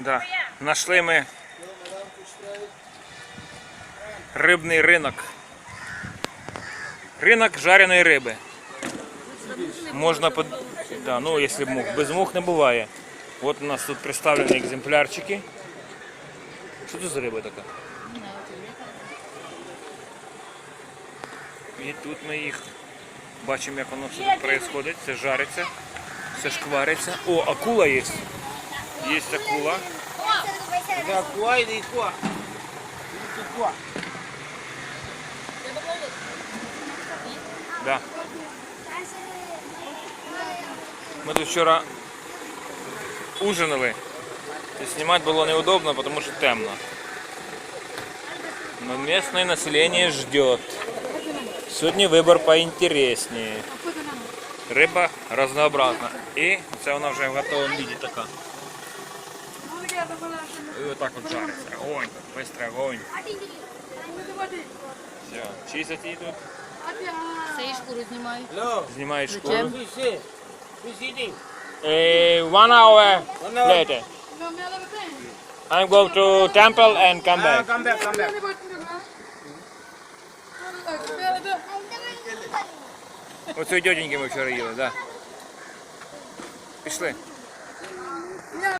Да. Нашли ми рибний ринок. Ринок жареної риби. Можна под... да, ну, якщо мух. Без мух не буває. От у нас тут представлені екземплярчики. Що це за риба така? І тут ми їх бачимо, як воно все відбувається. Це жариться, все шквариться. О, акула є. Є акула. Ada kuah ini kuah. Itu kuah. Да. Ми тут вчора ужинали. І знімати було неудобно, тому що темно. Но местное население ждет. Сьогодні вибір поінтереснее. Риба разнообразна. І це вона вже в готовому віді така. І отак от жариться. Огонь, быстрый огонь. Все, чистять її тут, Це і шкуру знімають. Hello. знімають шкуру. Fish here. Fish eating. Eh, one hour One hour. later. I'm going to temple and come Ah, back. come back, come back. Оцю дяденьки ми вчора їли, да. Пішли.